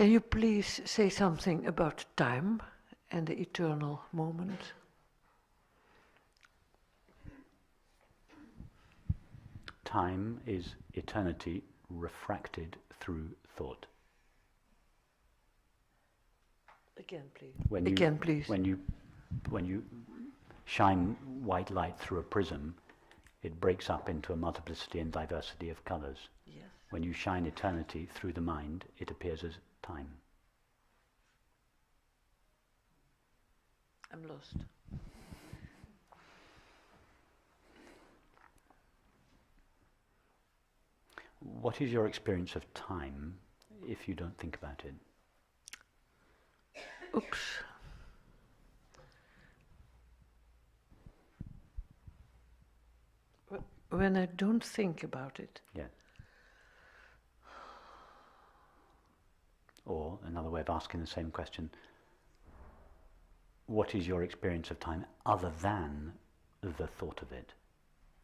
Can you please say something about time and the eternal moment? Time is eternity refracted through thought. Again, please. When you, Again, please. When you, when you shine white light through a prism, it breaks up into a multiplicity and diversity of colors. Yes. When you shine eternity through the mind, it appears as time. I'm lost. What is your experience of time if you don't think about it? Oops. When I don't think about it, Yes. Or another way of asking the same question what is your experience of time other than the thought of it?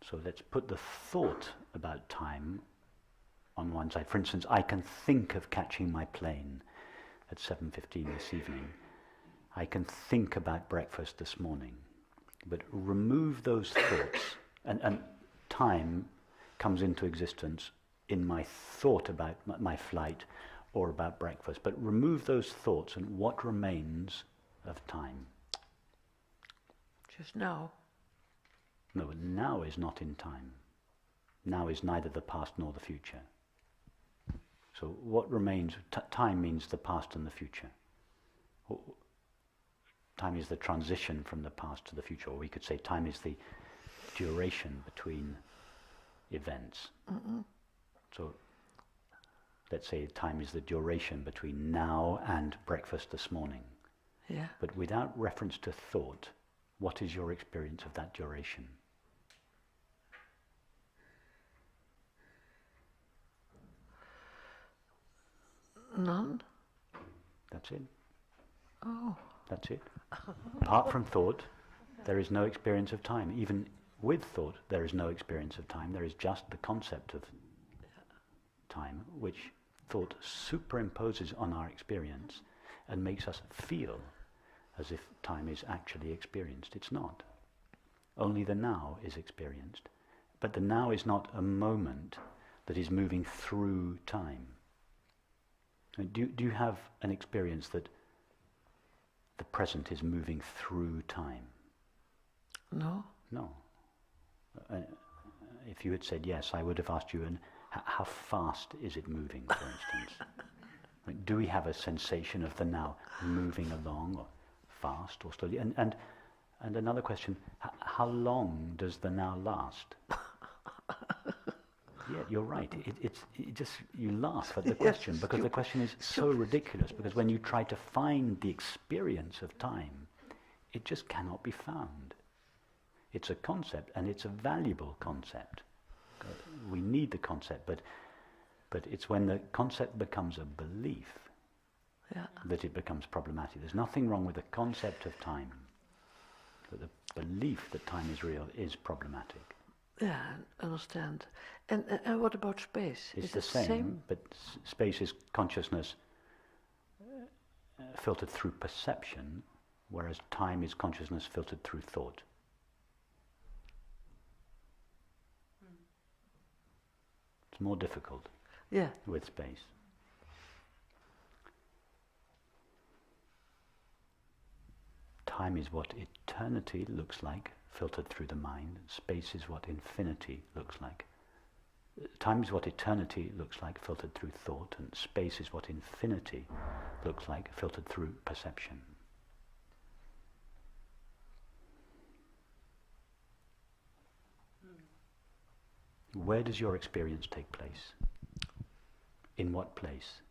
So let's put the thought about time on one side. For instance, I can think of catching my plane at 7:15 this evening. I can think about breakfast this morning. But remove those thoughts and, and time comes into existence in my thought about my, my flight or about breakfast. But remove those thoughts and what remains of time? just now, No, now is not in time. Now is neither the past nor the future. So what remains, t- time means the past and the future. Time is the transition from the past to the future, or we could say time is the duration between events. So let's say time is the duration between now and breakfast this morning. yeah. But without reference to thought, what is your experience of that duration? None? That's it. Oh, That's it. Apart from thought, there is no experience of time. Even with thought, there is no experience of time. There is just the concept of time, which thought superimposes on our experience and makes us feel as if time is actually experienced. It's not. Only the now is experienced. But the now is not a moment that is moving through time. Do, you- do you have an experience that the present is moving through time? no? No. Uh, if you had said yes, I would have asked you, and how fast is it moving, for instance? Do we have a sensation of the now moving along, or fast or slowly? And, and, and another question, h- how long does the now last? yeah, you're right. It, it's it just, you laugh at the question Yes, because the question is so ridiculous because when you try to find the experience of time, it just cannot be found. It's a concept, and it's a valuable concept. Uh, We need the concept, but, but it's when the concept becomes a belief Yeah. that it becomes problematic. There's nothing wrong with the concept of time, but the belief that time is real is problematic. Yeah, I understand. And, and, and what about space? It's is the it same, but s- space is consciousness uh, filtered through perception, whereas time is consciousness filtered through thought. It's more difficult Yeah. with space. Time is what eternity looks like, filtered through the mind. Space is what infinity looks like. Time is what eternity looks like, filtered through thought, and space is what infinity looks like, filtered through perception. Where does your experience take place? In what place?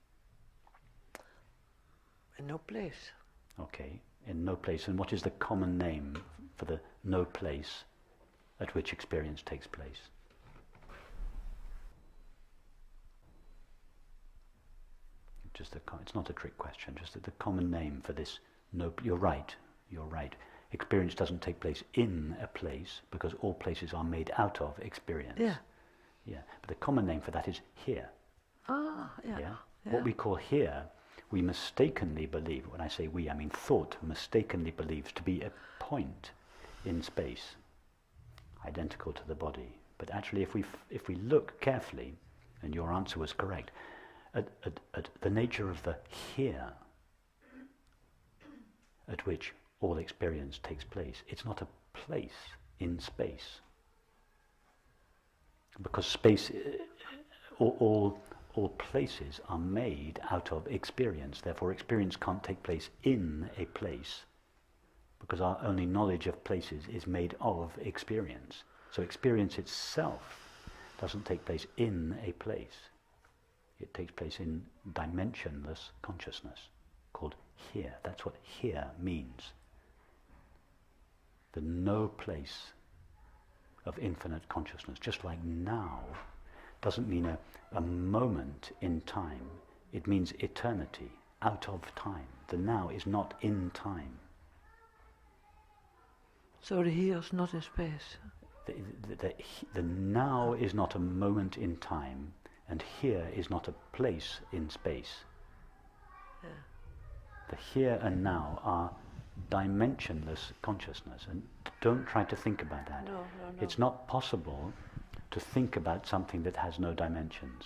In no place. Okay, in no place. And what is the common name for the no place at which experience takes place? Just a, it's not a trick question. Just the common name for this no. You're right. You're right. Experience doesn't take place in a place because all places are made out of experience. Yeah. Yeah. But the common name for that is here. Ah, yeah. Yeah. yeah. What we call here, we mistakenly believe, when I say we, I mean thought mistakenly believes to be a point in space, identical to the body. But actually, if we, f- if we look carefully, and your answer was correct, at, at, at the nature of the here at which all experience takes place, it's not a place in space. Because space, uh, all, all, all places are made out of experience. Therefore, experience can't take place in a place because our only knowledge of places is made of experience. So, experience itself doesn't take place in a place, it takes place in dimensionless consciousness called here. That's what here means. The no place of infinite consciousness. Just like now doesn't mean a, a moment in time, it means eternity, out of time. The now is not in time. So the here is not in space. The, the, the, the now is not a moment in time, and here is not a place in space. Yeah. The here and now are dimensionless consciousness, and don't try to think about that. No, no, no. It's not possible to think about something that has no dimensions.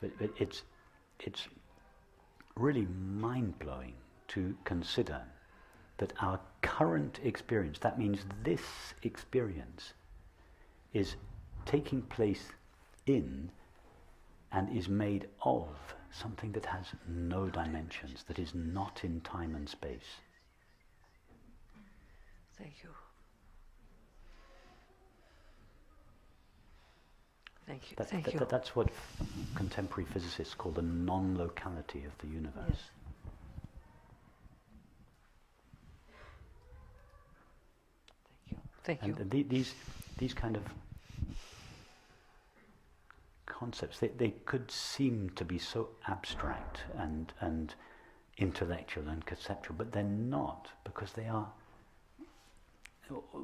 But, but it's, it's really mind blowing to consider that our current experience, that means this experience, is taking place in and is made of something that has no dimensions, that is not in time and space. Thank you. Thank you. That, Thank that- you. that- that's what contemporary physicists call the non-locality of the universe. Yes. Thank you. Thank you. And these, these kind of concepts, they, they could seem to be so abstract and, and intellectual and conceptual, but they're not because they are,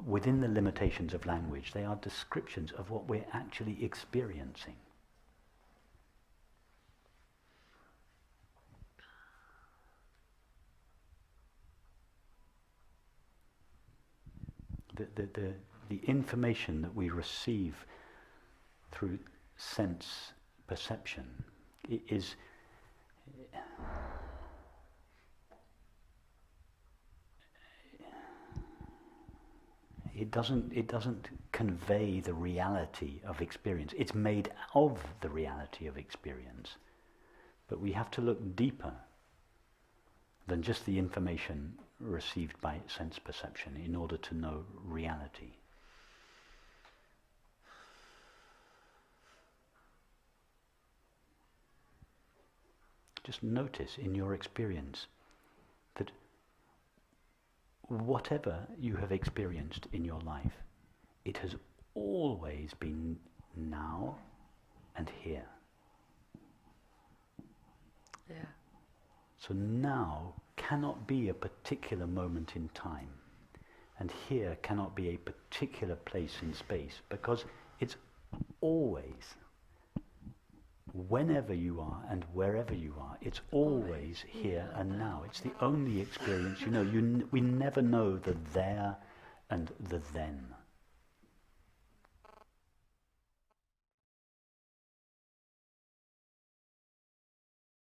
within the limitations of language, they are descriptions of what we're actually experiencing. the, the, the, the information that we receive through sense perception. Is it doesn't it doesn't convey the reality of experience. It's made of the reality of experience. But we have to look deeper than just the information received by sense perception in order to know reality. Just notice in your experience that whatever you have experienced in your life, it has always been now and here. Yeah. So now cannot be a particular moment in time, and here cannot be a particular place in space, because it's always, whenever you are and wherever you are, it's always here and now. It's the only experience you know. You we never know the there and the then.